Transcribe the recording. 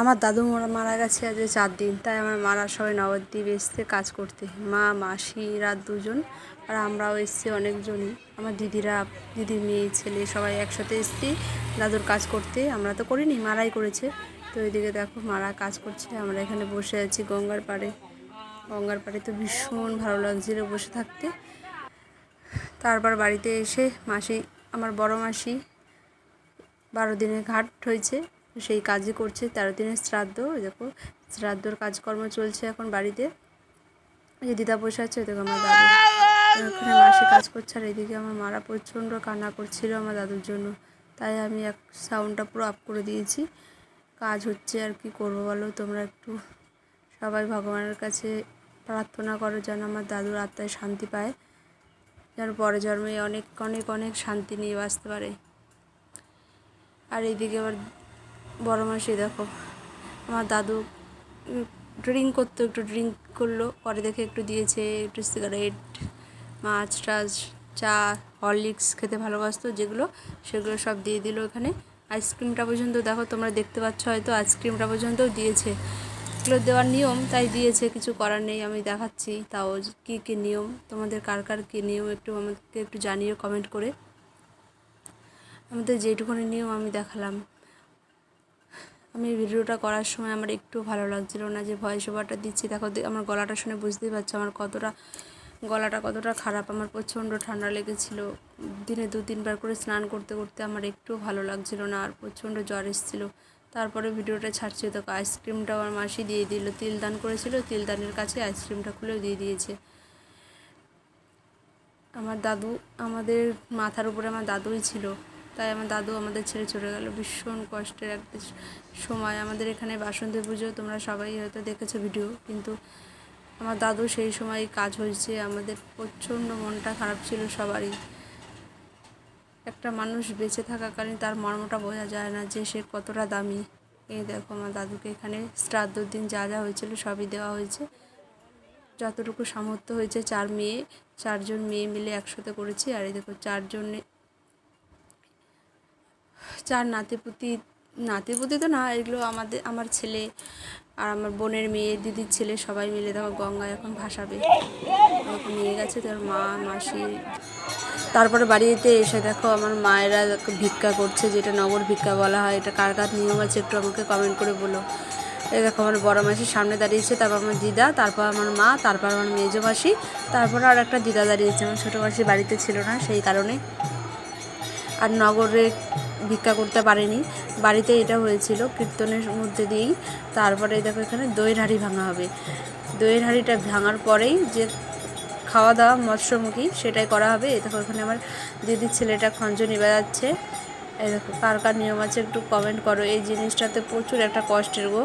আমার দাদু মারা গেছে আজ চার দিন, তাই আমার মারা সবাই নবদ্বীপ এসছে কাজ করতে। মা মাসিরা দুজন, আর আমরাও এসছি অনেকজনই। আমার দিদিরা দিদির মেয়ে, ছেলে সবাই একসাথে এসছি দাদুর কাজ করতে। আমরা তো করিনি, মারাই করেছে। তো ওইদিকে দেখো, মারা কাজ করছে। আমরা এখানে বসে আছি গঙ্গার পাড়ে। গঙ্গার পাড়ে তো ভীষণ ভালো লাগছিল বসে থাকতে। তারপর বাড়িতে এসে মাসি, আমার বড় মাসি, বারো দিনের ঘাট হয়েছে। সেই কাজই করছে তেরো দিনের শ্রাদ্ধ দেখো শ্রাদ্ধর কাজকর্ম চলছে এখন বাড়িতে। যে দিদা বসে আছে দেখো আমার দাদু। ওখানে মাসি কাজ করছে আর এদিকে আমার মারা প্রচণ্ড কান্না করছিল আমার দাদুর জন্য। তাই আমি এক সাউন্ডটা পুরো আপ করে দিয়েছি। কাজ হচ্ছে আর কি করব বলো, তোমরা একটু সবাই ভগবানের কাছে প্রার্থনা করো যেন আমার দাদুর আত্মায় শান্তি পায়, যেন পরে জন্মে অনেক অনেক অনেক শান্তি নিয়ে বাঁচতে পারে। আর এইদিকে আবার বড় মাসি দেখো। আমার দাদু ড্রিঙ্ক করতো, একটু ড্রিঙ্ক করল, পরে দেখে একটু দিয়েছে, একটু সিগারেট মাছ টাছ, চা হরলিক্স খেতে ভালোবাসতো, যেগুলো, সেগুলো সব দিয়ে দিল এখানে আইসক্রিমটা পর্যন্ত দেখো, তোমরা দেখতে পাচ্ছ হয়তো আইসক্রিমটা পর্যন্তও দিয়েছে। এগুলো দেওয়ার নিয়ম, তাই দিয়েছে, কিছু করার নেই, আমি দেখাচ্ছি, তাও কী কী নিয়ম, তোমাদের কার কার কী নিয়ম, একটু আমাকে একটু জানিও কমেন্ট করে। আমাদের যেটুকুনি নিয়ম আমি দেখালাম। আমি ভিডিওটা করার সময় আমার একটু ভালো লাগছিল না যে ভয়েস ওভারটা দিচ্ছি। দেখো আমার গলাটা শুনে বুঝতেই পারছ আমার কতটা গলাটা কতটা খারাপ, আমার প্রচণ্ড ঠান্ডা লেগেছিলো। দিনে দু তিনবার করে স্নান করতে করতে আমার একটু ভালো লাগছিল না, আর প্রচণ্ড জ্বর এসেছিল। তারপরে ভিডিওটা ছাড়ছি, দেখো আইসক্রিমটা আমার মাসি দিয়ে দিল। তিল তিলদান করেছিল, তিলদানের কাছে আইসক্রিমটা খুলেও দিয়ে দিয়েছে। আমার দাদু আমাদের মাথার উপরে আমার দাদুই ছিল। তাই আমার দাদু আমাদের ছেড়ে চলে গেল। ভীষণ কষ্টের একটা সময়। আমাদের এখানে বাসন্তী পুজো, তোমরা সবাই হয়তো দেখেছ ভিডিও কিন্তু আমার দাদু সেই সময় কাজ হয়েছে। আমাদের প্রচণ্ড মনটা খারাপ ছিল সবারই। একটা মানুষ বেঁচে থাকাকালীন তার মর্মটা বোঝা যায় না যে সে কতটা দামি। এই দেখো আমার দাদুকে এখানে শ্রাদ্ধর দিন যা যা হয়েছিল সবই দেওয়া হয়েছে। যতটুকু সামর্থ্য হয়েছে চার মেয়ে, চারজন মেয়ে মিলে একসাথে করেছি। আর এই দেখো চারজন চার নাতিপুতি নাতিপুতি তো না, এগুলো আমাদের, আমার ছেলে আর আমার বোনের মেয়ে, দিদির ছেলে সবাই মিলে দেখো গঙ্গায় এখন ভাসাবে ওকে নিয়ে গেছে তোর মা, মাসি। তারপরে বাড়িতে এসে দেখো আমার মায়েরা ভিক্ষা করছে, যেটা নগর ভিক্ষা বলা হয়, এটা কার কার নিয়ম আছে একটু আমাকে কমেন্ট করে বলো। এই দেখো আমার বড় মাসির সামনে দাঁড়িয়েছে, তারপর আমার দিদা, তারপর আমার মা, তারপর আমার মেজো মাসি, তারপর আর একটা দিদা দাঁড়িয়েছে। আমার ছোটো মাসি বাড়িতে ছিল না সেই কারণে। আর নগরে ভিক্ষা করতে পারেনি। বাড়িতে এটা হয়েছিল কীর্তনের মধ্যে দিয়েই। তারপরে দেখো এখানে দইয়ের হাঁড়ি ভাঙা হবে। দইয়ের হাঁড়িটা ভাঙার পরেই যে খাওয়া দাওয়া মৎস্যমুখী সেটাই করা হবে। এ দেখো এখানে আমার দিদির ছেলেটা খঞ্জ খঞ্জনি যাচ্ছে এই দেখো কার কার নিয়ম আছে একটু কমেন্ট করো। এই জিনিসটাতে প্রচুর একটা কষ্টের গো।